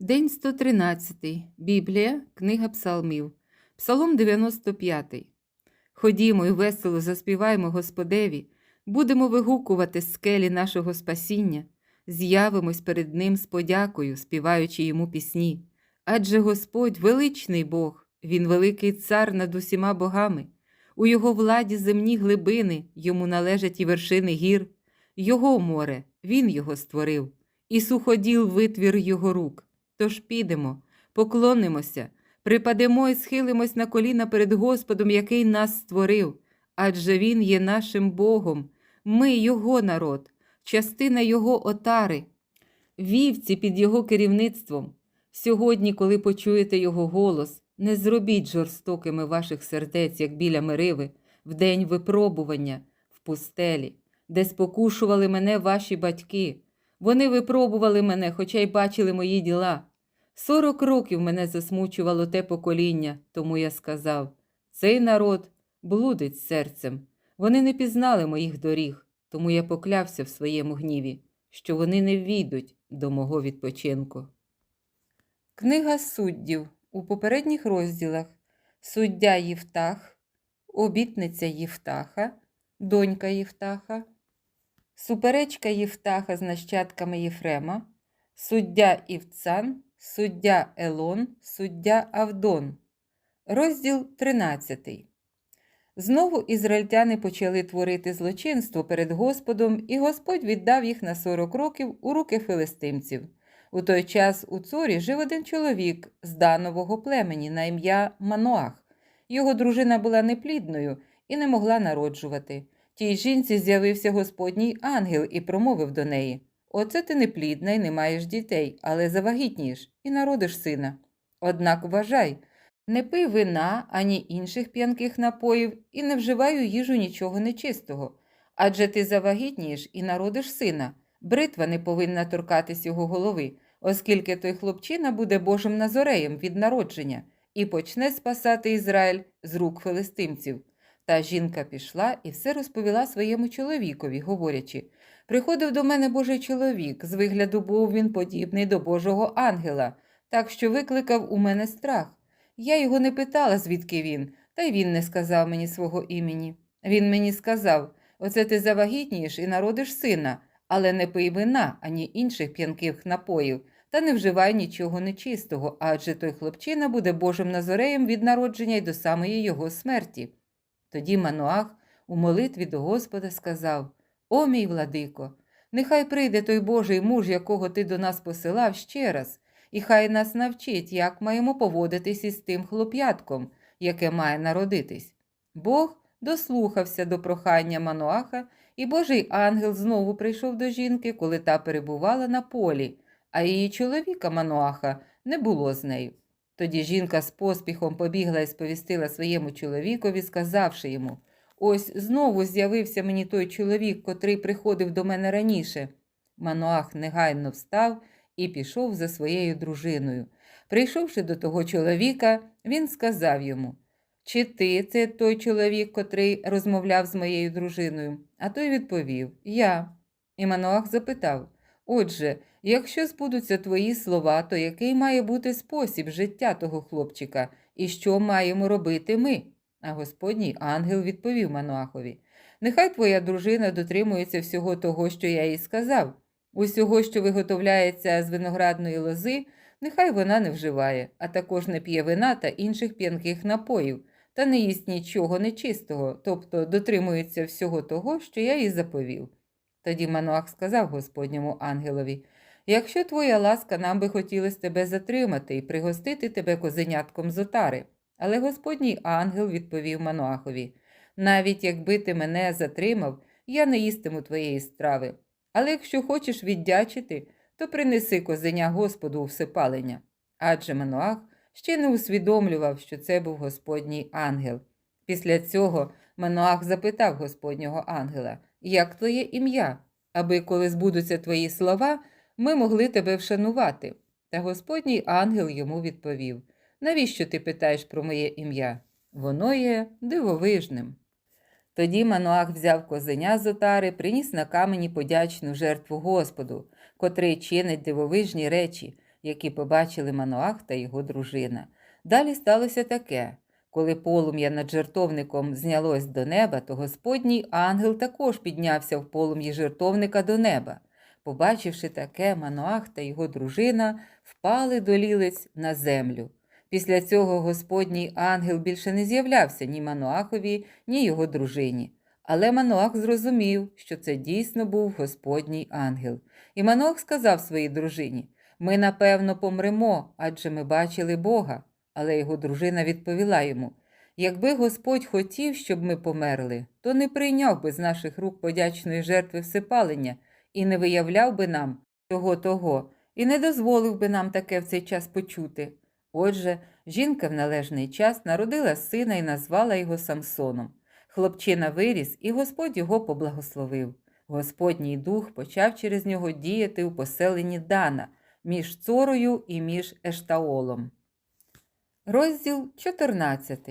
День 113. Біблія, Книга Псалмів. Псалом 95. Ходімо і весело заспіваємо Господеві, будемо вигукувати скелі нашого спасіння, з'явимось перед Ним з подякою, співаючи йому пісні. Адже Господь величний Бог, Він великий цар над усіма богами. У його владі земні глибини, йому належать і вершини гір, його море, він його створив, і суходіл витвір його рук. Тож підемо, поклонимося, припадемо і схилимось на коліна перед Господом, який нас створив, адже Він є нашим Богом, ми Його народ, частина Його отари, вівці під Його керівництвом. Сьогодні, коли почуєте Його голос, не зробіть жорстокими ваших сердець, як біля Мириви, в день випробування, в пустелі, де спокушували мене ваші батьки. Вони випробували мене, хоча й бачили мої діла. Сорок років мене засмучувало те покоління, тому я сказав: цей народ блудить серцем. Вони не пізнали моїх доріг, тому я поклявся в своєму гніві, що вони не ввійдуть до мого відпочинку. Книга суддів у попередніх розділах суддя Євтах, обітниця Євтаха, донька Євтаха, суперечка Євтаха з нащадками Єфрема, суддя Івцан, суддя Елон, суддя Авдон. Розділ 13. Знову ізраїльтяни почали творити злочинство перед Господом, і Господь віддав їх на 40 років у руки филистимців. У той час у цорі жив один чоловік з данового племені на ім'я Мануах. Його дружина була неплідною і не могла народжувати. Тій жінці з'явився Господній ангел і промовив до неї: Оце ти неплідна і не маєш дітей, але завагітнієш і народиш сина. Однак вважай, не пий вина ані інших п'янких напоїв і не вживай у їжу нічого нечистого. Адже ти завагітнієш і народиш сина. Бритва не повинна торкатись його голови, оскільки той хлопчина буде Божим назореєм від народження і почне спасати Ізраїль з рук филистимців. Та жінка пішла і все розповіла своєму чоловікові, говорячи Приходив до мене Божий чоловік, з вигляду був він подібний до Божого ангела, так що викликав у мене страх. Я його не питала, звідки він, та й він не сказав мені свого імені. Він мені сказав Оце ти завагітнієш і народиш сина, але не пий вина, ані інших п'янких напоїв, та не вживай нічого нечистого, адже той хлопчина буде Божим назореєм від народження й до самої його смерті. Тоді Мануах у молитві до Господа сказав О, мій владико, нехай прийде той Божий муж, якого ти до нас посилав ще раз, і хай нас навчить, як маємо поводитись із тим хлоп'ятком, яке має народитись. Бог дослухався до прохання Мануаха, і Божий ангел знову прийшов до жінки, коли та перебувала на полі, а її чоловіка Мануаха не було з нею. Тоді жінка з поспіхом побігла і сповістила своєму чоловікові, сказавши йому Ось знову з'явився мені той чоловік, котрий приходив до мене раніше. Мануах негайно встав і пішов за своєю дружиною. Прийшовши до того чоловіка, він сказав йому Чи ти це той чоловік, котрий розмовляв з моєю дружиною? А той відповів Я. І Мануах запитав Отже, якщо збудуться твої слова, то який має бути спосіб життя того хлопчика, і що маємо робити ми? А Господній ангел відповів Мануахові Нехай твоя дружина дотримується всього того, що я їй сказав. Усього, що виготовляється з виноградної лози, нехай вона не вживає, а також не п'є вина та інших п'янких напоїв, та не їсть нічого нечистого, тобто дотримується всього того, що я їй заповів. Тоді Мануах сказав Господньому ангелові Якщо твоя ласка, нам би хотілося тебе затримати і пригостити тебе козенятком з отари. Але Господній ангел відповів Мануахові навіть якби ти мене затримав, я не їстиму твоєї страви. Але якщо хочеш віддячити, то принеси козеня Господу у всепалення. Адже Мануах ще не усвідомлював, що це був Господній ангел. Після цього Мануах запитав Господнього ангела, як твоє ім'я, аби, коли збудуться твої слова, ми могли тебе вшанувати. Та Господній ангел йому відповів Навіщо ти питаєш про моє ім'я? Воно є дивовижним. Тоді Мануах взяв козеня з отари, приніс на камені подячну жертву Господу, котрий чинить дивовижні речі, які побачили Маноах та його дружина. Далі сталося таке. Коли полум'я над жертовником знялось до неба, то Господній ангел також піднявся в полум'ї жертовника до неба. Побачивши таке, Маноах та його дружина впали до лілиць на землю. Після цього Господній ангел більше не з'являвся ні Маноахові, ні його дружині. Але Маноах зрозумів, що це дійсно був Господній ангел. І Маноах сказав своїй дружині: Ми напевно помремо, адже ми бачили Бога. Але його дружина відповіла йому: Якби Господь хотів, щоб ми померли, то не прийняв би з наших рук подячної жертви всепалення і не виявляв би нам того того, і не дозволив би нам таке в цей час почути. Отже, жінка в належний час народила сина і назвала його Самсоном. Хлопчина виріс, і Господь його поблагословив. Господній дух почав через нього діяти у поселенні Дана між Цорою і між Ештаолом. Розділ 14.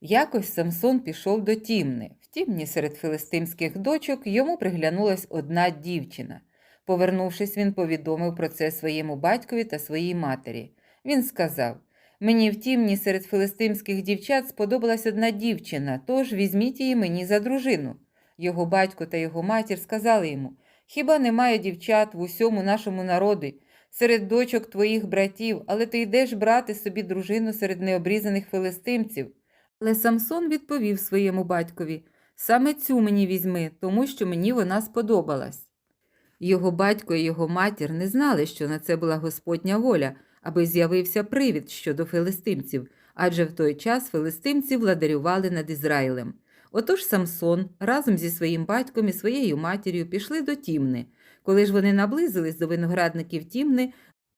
Якось Самсон пішов до Тімни. В Тімні серед филистимських дочок йому приглянулась одна дівчина. Повернувшись, він повідомив про це своєму батькові та своїй матері. Він сказав: Мені в Тімні серед филистимських дівчат сподобалась одна дівчина, тож візьміть її мені за дружину. Його батько та його матір сказали йому: Хіба немає дівчат в усьому нашому народі? серед дочок твоїх братів, але ти йдеш брати собі дружину серед необрізаних филистимців. Але Самсон відповів своєму батькові саме цю мені візьми, тому що мені вона сподобалась. Його батько і його матір не знали, що на це була Господня воля, аби з'явився привід щодо филистимців, адже в той час филистимці владарювали над Ізраїлем. Отож Самсон разом зі своїм батьком і своєю матір'ю пішли до Тімни. Коли ж вони наблизились до виноградників Тімни,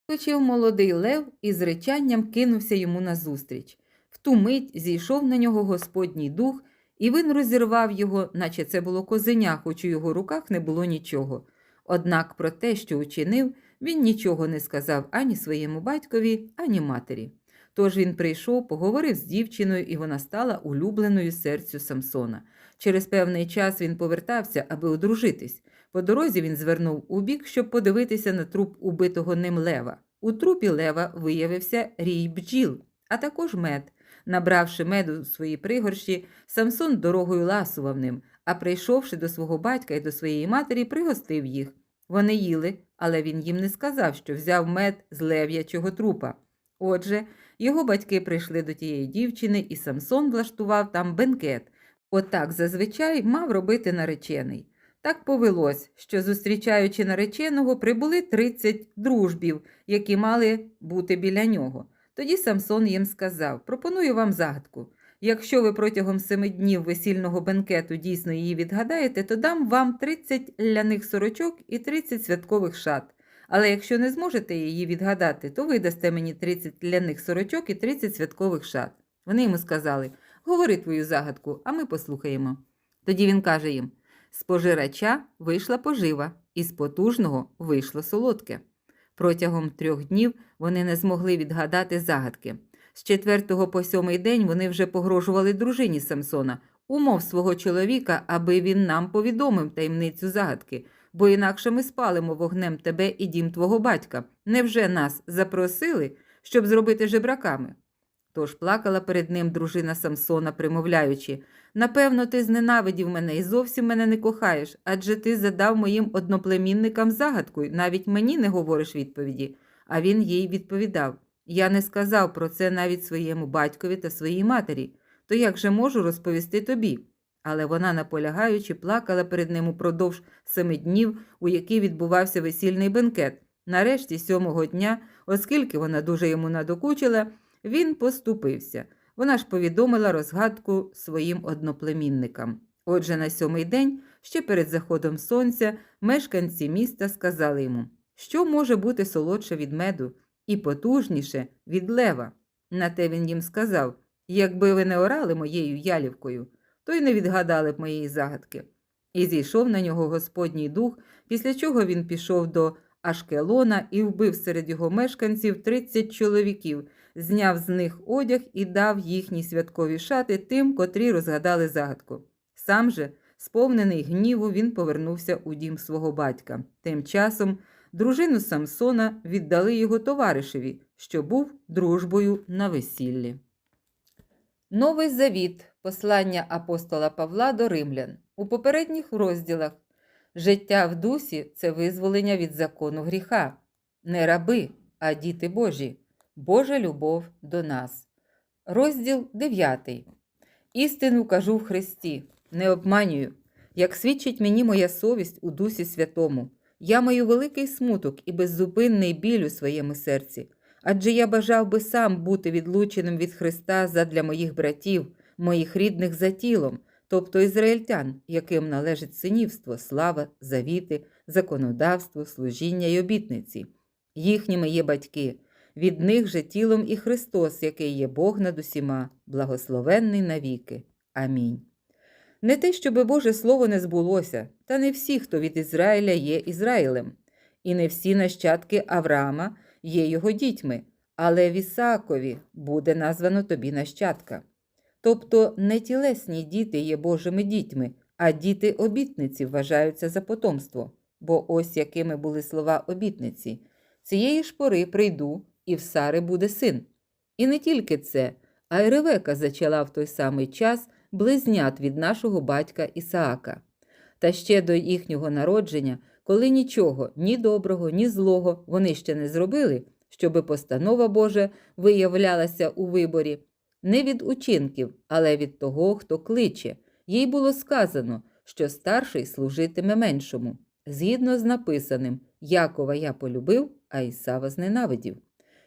вискочив молодий лев і з речанням кинувся йому назустріч. В ту мить зійшов на нього Господній дух, і він розірвав його, наче це було козеня, хоч у його руках не було нічого. Однак про те, що учинив, він нічого не сказав ані своєму батькові, ані матері. Тож він прийшов, поговорив з дівчиною, і вона стала улюбленою серцю Самсона. Через певний час він повертався, аби одружитись. По дорозі він звернув у бік, щоб подивитися на труп убитого ним лева. У трупі лева виявився рій бджіл, а також мед. Набравши меду у свої пригорщі, Самсон дорогою ласував ним, а прийшовши до свого батька і до своєї матері, пригостив їх. Вони їли, але він їм не сказав, що взяв мед з лев'ячого трупа. Отже, його батьки прийшли до тієї дівчини, і Самсон влаштував там бенкет. Отак зазвичай мав робити наречений. Так повелось, що, зустрічаючи нареченого, прибули 30 дружбів, які мали бути біля нього. Тоді Самсон їм сказав: Пропоную вам загадку. Якщо ви протягом семи днів весільного бенкету дійсно її відгадаєте, то дам вам 30 ляних сорочок і 30 святкових шат. Але якщо не зможете її відгадати, то ви дасте мені 30 ляних сорочок і 30 святкових шат. Вони йому сказали: Говори твою загадку, а ми послухаємо. Тоді він каже їм: з пожирача вийшла пожива, і з потужного вийшло солодке. Протягом трьох днів вони не змогли відгадати загадки. З четвертого по сьомий день вони вже погрожували дружині Самсона, умов свого чоловіка, аби він нам повідомив таємницю загадки, бо інакше ми спалимо вогнем тебе і дім твого батька. Невже нас запросили, щоб зробити жебраками? Тож плакала перед ним дружина Самсона, примовляючи Напевно, ти зненавидів мене і зовсім мене не кохаєш, адже ти задав моїм одноплемінникам загадку, навіть мені не говориш відповіді. А він їй відповідав Я не сказав про це навіть своєму батькові та своїй матері, то як же можу розповісти тобі? Але вона, наполягаючи, плакала перед ним упродовж семи днів, у які відбувався весільний бенкет. Нарешті, сьомого дня, оскільки вона дуже йому надокучила, він поступився. Вона ж повідомила розгадку своїм одноплемінникам. Отже, на сьомий день, ще перед заходом сонця, мешканці міста сказали йому, що може бути солодше від меду і потужніше від лева. На те він їм сказав якби ви не орали моєю ялівкою, то й не відгадали б моєї загадки. І зійшов на нього Господній дух, після чого він пішов до Ашкелона і вбив серед його мешканців 30 чоловіків, зняв з них одяг і дав їхні святкові шати тим, котрі розгадали загадку. Сам же, сповнений гніву, він повернувся у дім свого батька. Тим часом дружину Самсона віддали його товаришеві, що був дружбою на весіллі. Новий завіт послання апостола Павла до римлян. У попередніх розділах життя в дусі це визволення від закону гріха, не раби, а діти Божі, Божа любов до нас. Розділ 9. Істину кажу в Христі, не обманюю. Як свідчить мені моя совість у Дусі Святому, я маю великий смуток і беззупинний біль у своєму серці, адже я бажав би сам бути відлученим від Христа задля моїх братів, моїх рідних за тілом, тобто ізраїльтян, яким належить синівство, слава, завіти, законодавство, служіння й обітниці. Їхніми є батьки, від них же тілом і Христос, який є Бог над усіма, благословенний навіки. Амінь. Не те, щоби Боже Слово не збулося, та не всі, хто від Ізраїля є Ізраїлем, і не всі нащадки Авраама є його дітьми, але в Ісаакові буде названо тобі нащадка. Тобто не тілесні діти є Божими дітьми, а діти обітниці вважаються за потомство, бо ось якими були слова обітниці. Цієї ж пори прийду, і в Сари буде син. І не тільки це, а й Ревека зачала в той самий час близнят від нашого батька Ісаака. Та ще до їхнього народження, коли нічого, ні доброго, ні злого вони ще не зробили, щоби постанова Божа виявлялася у виборі, не від учинків, але від того, хто кличе. Їй було сказано, що старший служитиме меншому. Згідно з написаним Якова я полюбив, а Ісава зненавидів.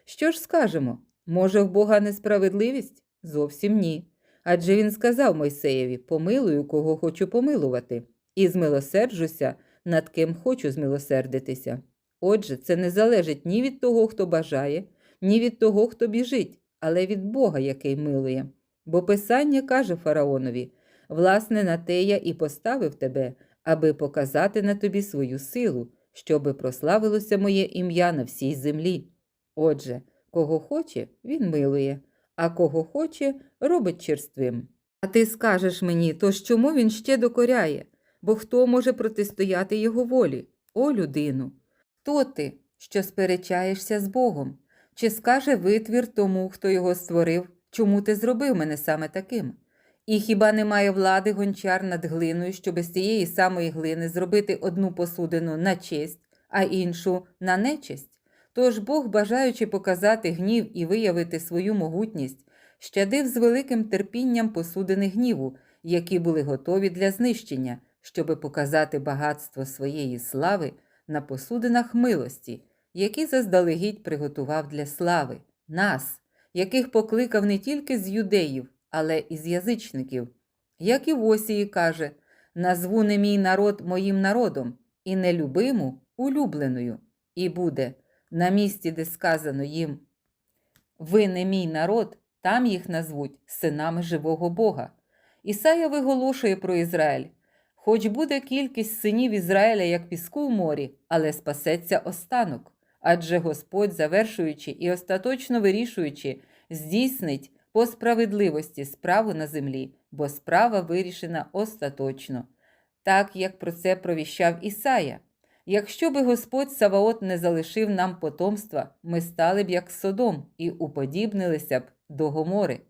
Що ж скажемо? Може, в Бога несправедливість? Зовсім ні. Адже він сказав Мойсеєві помилую, кого хочу помилувати, і змилосерджуся, над ким хочу змилосердитися. Отже, це не залежить ні від того, хто бажає, ні від того, хто біжить, але від Бога, який милує. Бо Писання каже фараонові власне, на те я і поставив тебе, аби показати на тобі свою силу, щоби прославилося моє ім'я на всій землі. Отже, кого хоче, він милує, а кого хоче, робить черствим. А ти скажеш мені, то ж чому він ще докоряє? Бо хто може протистояти його волі? О, людину! Хто ти, що сперечаєшся з Богом? Чи скаже витвір тому, хто його створив, чому ти зробив мене саме таким? І хіба немає влади гончар над глиною, щоб з тієї самої глини зробити одну посудину на честь, а іншу на нечесть? Тож Бог, бажаючи показати гнів і виявити свою могутність, щадив з великим терпінням посудини гніву, які були готові для знищення, щоби показати багатство своєї слави на посудинах милості, які заздалегідь приготував для слави, нас, яких покликав не тільки з юдеїв, але і з язичників. Як і в Осії каже: назву не мій народ моїм народом, і нелюбиму улюбленою, і буде на місці, де сказано їм Ви не мій народ, там їх назвуть синами живого Бога. Ісая виголошує про Ізраїль. Хоч буде кількість синів Ізраїля, як піску в морі, але спасеться останок. Адже Господь, завершуючи і остаточно вирішуючи, здійснить по справедливості справу на землі, бо справа вирішена остаточно, так як про це провіщав Ісая. Якщо би Господь Саваот не залишив нам потомства, ми стали б як Содом і уподібнилися б до Гомори.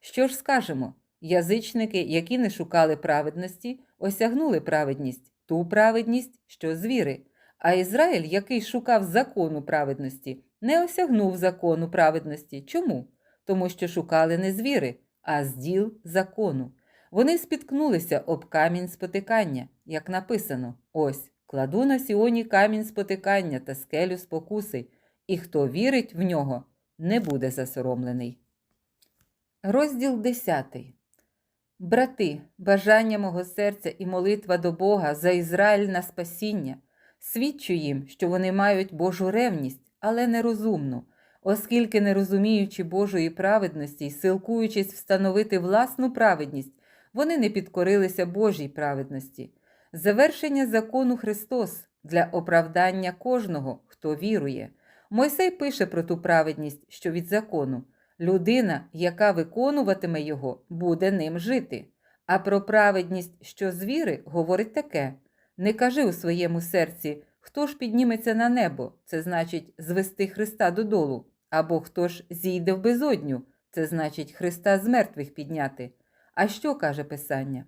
Що ж скажемо? Язичники, які не шукали праведності, осягнули праведність, ту праведність, що з віри. А Ізраїль, який шукав закону праведності, не осягнув закону праведності. Чому? Тому що шукали не з віри, а з діл закону. Вони спіткнулися об камінь спотикання, як написано: ось кладу на сіоні камінь спотикання та скелю спокуси, і хто вірить в нього, не буде засоромлений. Розділ 10. Брати, бажання мого серця і молитва до Бога за Ізраїль на спасіння. Свідчу їм, що вони мають Божу ревність, але нерозумну, оскільки, не розуміючи Божої праведності й силкуючись встановити власну праведність, вони не підкорилися Божій праведності. Завершення закону Христос для оправдання кожного, хто вірує. Мойсей пише про ту праведність, що від закону. Людина, яка виконуватиме його, буде ним жити. А про праведність, що з віри, говорить таке: не кажи у своєму серці, Хто ж підніметься на небо, це значить звести Христа додолу, або хто ж зійде в безодню, це значить Христа з мертвих підняти. А що каже Писання?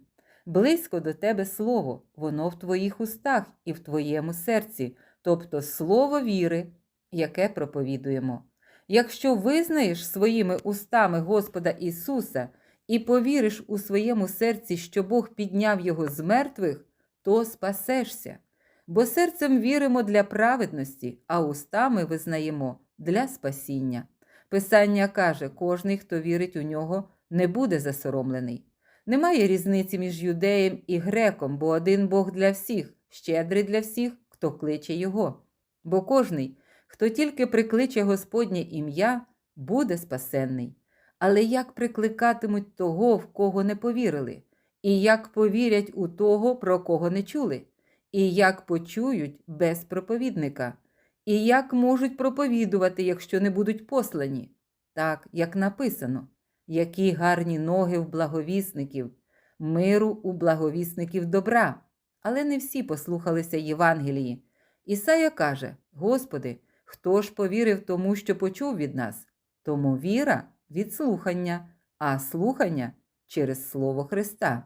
Близько до тебе слово, воно в твоїх устах і в твоєму серці, тобто слово віри, яке проповідуємо. Якщо визнаєш своїми устами Господа Ісуса і повіриш у своєму серці, що Бог підняв його з мертвих, то спасешся. Бо серцем віримо для праведності, а устами визнаємо для спасіння. Писання каже, кожний, хто вірить у нього, не буде засоромлений. Немає різниці між юдеєм і греком, бо один Бог для всіх, щедрий для всіх, хто кличе Його. Бо кожний, хто тільки прикличе Господнє ім'я, буде спасенний. Але як прикликатимуть того, в кого не повірили, і як повірять у того, про кого не чули, і як почують без проповідника, і як можуть проповідувати, якщо не будуть послані? Так, як написано, які гарні ноги в благовісників, миру у благовісників добра. Але не всі послухалися Євангелії. Ісая каже: Господи, хто ж повірив тому, що почув від нас? Тому віра від слухання, а слухання через Слово Христа.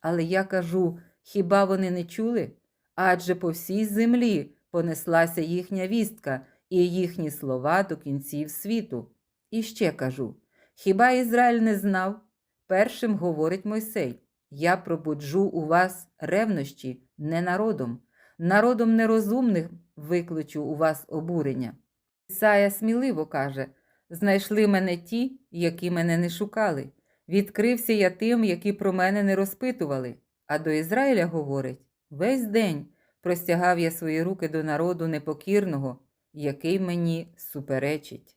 Але я кажу: хіба вони не чули? Адже по всій землі понеслася їхня вістка і їхні слова до кінців світу. І ще кажу: хіба Ізраїль не знав? Першим говорить Мойсей: Я пробуджу у вас ревнощі не народом, народом нерозумних викличу у вас обурення. Ісая сміливо каже: Знайшли мене ті, які мене не шукали. Відкрився я тим, які про мене не розпитували. А до Ізраїля говорить: весь день простягав я свої руки до народу непокірного, який мені суперечить.